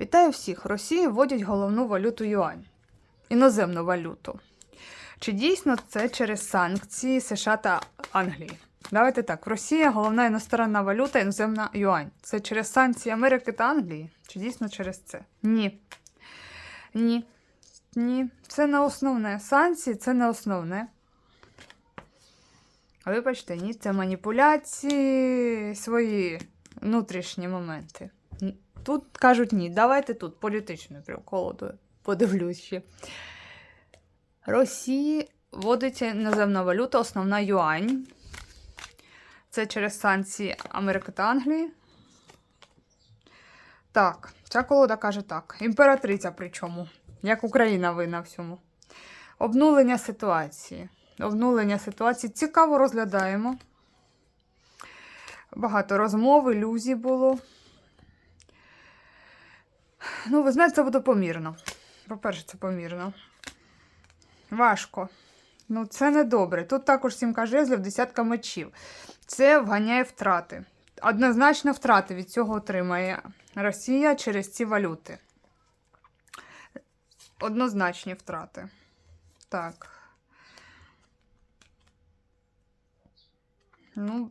Вітаю всіх! Росії вводять головну валюту юань, іноземну валюту. Чи дійсно це через санкції США та Англії? Давайте так: в Росії головна іностранна валюта іноземна юань. Це через санкції Америки та Англії? Чи дійсно через це? Ні. Ні. Ні. Це не основне. Санкції це не основне. А Вибачте, ні, це маніпуляції, свої внутрішні моменти. Тут кажуть ні. Давайте тут політичну колоду подивлюсь ще. Росії вводиться іноземна валюта, основна юань. Це через санкції Америки та Англії. Так, ця колода каже так. Імператриця причому. Як Україна винна всьому. Обнулення ситуації. Обнулення ситуації. Цікаво розглядаємо. Багато розмов, ілюзій було. Ну, ви знаєте, це буде помірно. По-перше, це помірно. Важко. Ну, це не добре. Тут також сімка жезлів, десятка мечів. Це вганяє втрати. Однозначно втрати від цього отримає Росія через ці валюти. Однозначні втрати. Так. Ну,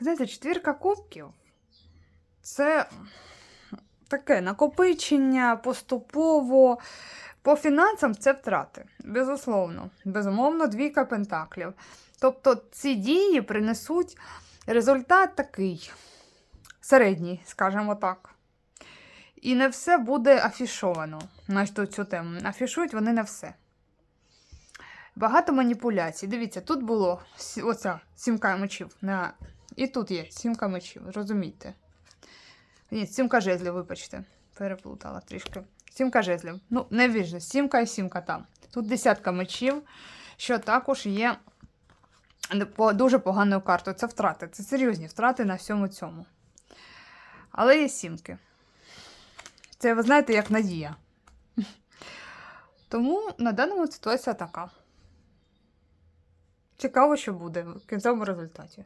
знаєте, четвірка кубків це таке накопичення поступово. По фінансам це втрати, безусловно. Безумовно, двійка пентаклів. Тобто ці дії принесуть результат такий середній, скажімо так. І не все буде афішовано на цю- тему. Афішують вони не все. Багато маніпуляцій. Дивіться, тут було оця сімка мечів. І тут є сімка мечів, розумієте? Ні, сімка жезлів, вибачте. Переплутала трішки. Сімка жезлів. Ну, не віжно, сімка і сімка там. Тут десятка мечів, що також є дуже поганою картою. Це втрати. Це серйозні втрати на всьому цьому. Але є сімки. Це, ви знаєте, як надія. Тому на даному ситуація така. Цікаво, що буде в кінцевому результаті.